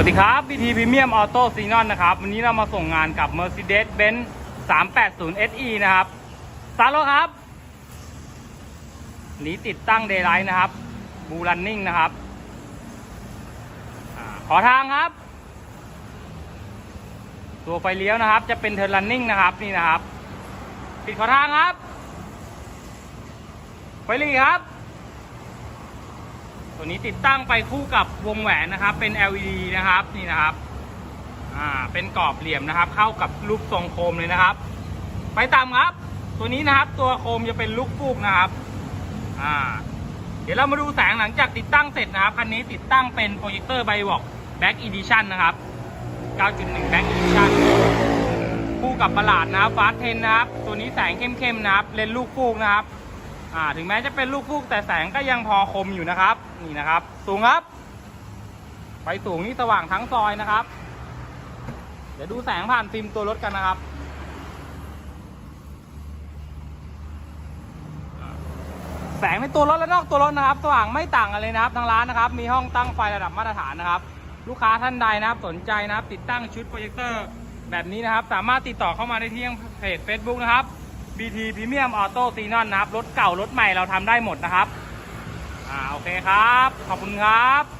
วัสดีครับ BT Premium Auto s e n o n นะครับ วันนี้เรามาส่งงานกับ Mercedes-Benz 380 SE นะครับสตารโลครับนี้ติดตั้ง Daylight นะครับบูรันนิ่งนะครับอขอทางครับ ตัวไฟเลี้ยวนะครับ จะเป็นเทอร์ running นะครับนี่นะครับ ปิดขอทางครับ ไฟหลีครับ ตัวนี้ติดตั้งไปคู่กับวงแหวนนะครับ เป็น LED นะครับนี่นะครับอ่าเป็นกรอบเหลี่ยมนะครับ เข้ากับรูปทรงโคมเลยนะครับ ไปตามครับ ตัวนี้นะครับตัวโคมจะเป็นลูกฟูกนะครับอ่าเดี๋ยวเรามาดูแสงหลังจากติดตั้งเสร็จนะครับคันนี้ติดตั้งเป็นโปรเจคเตอร์ไบวอกแบ็กอีดิชันนะครับ 9.1 แบ็กอีดิชันคู่กับประหลาดนะครับฟาสเทนนะครับ ตัวนี้แสงเข้มๆนะครับ เลนลูกฟูกนะครับ อ่าถึงแม้จะเป็นลูกฟูกแต่แสงก็ยังพอคมอยู่นะครับ นี่นะครับ สูงครับ ไฟสูงนี่สว่างทั้งซอยนะครับ เดี๋ยวดูแสงผ่านฟิล์มตัวรถกันนะครับแสงในตัวรถและนอกตัวรถนะครับ สว่างไม่ต่างกันเลยนะครับทางร้านนะครับ มีห้องตั้งไฟระดับมาตรฐานนะครับ ลูกค้าท่านใดนะครับ สนใจนะครับ ติดตั้งชุดโปรเจคเตอร์แบบนี้นะครับ สามารถติดต่อเข้ามาได้ที่เพจ Facebook นะครับ BT Premium Auto s e n o n นะครับ รถเก่ารถใหม่เราทำได้หมดนะครับ อ่า โอเคครับ ขอบคุณครับ